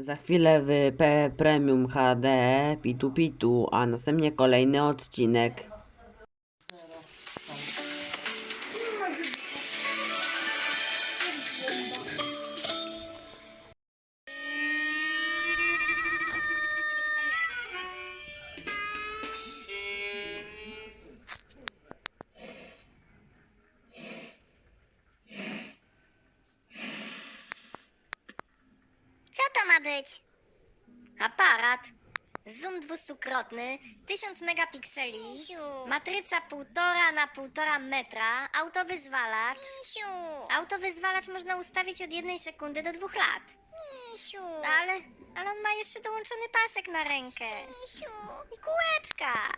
Za chwilę w P Premium HD Pitu Pitu, a następnie kolejny odcinek. Ma być? Aparat. Zoom dwustukrotny, 1000 megapikseli, Misiu. matryca 1,5 na 1,5 metra, autowyzwalacz. Misiu! Autowyzwalacz można ustawić od jednej sekundy do dwóch lat. Misiu! Ale, ale on ma jeszcze dołączony pasek na rękę. Misiu! I kółeczka.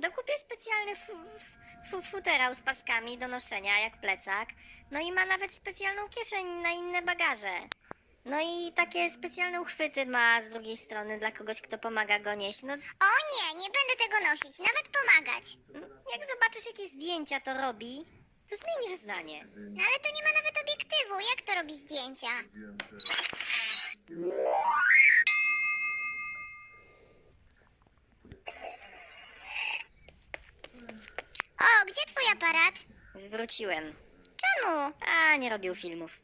Dokupię specjalny fu, fu, futerał z paskami do noszenia, jak plecak. No i ma nawet specjalną kieszeń na inne bagaże. No i takie specjalne uchwyty ma z drugiej strony dla kogoś, kto pomaga go nieść. No, O nie, nie będę tego nosić, nawet pomagać. jak zobaczysz, jakie zdjęcia to robi, to zmienisz zdanie. No ale to nie ma nawet obiektywu. Jak to robi zdjęcia? Gdzie twój aparat? Zwróciłem. Czemu? A, nie robił filmów.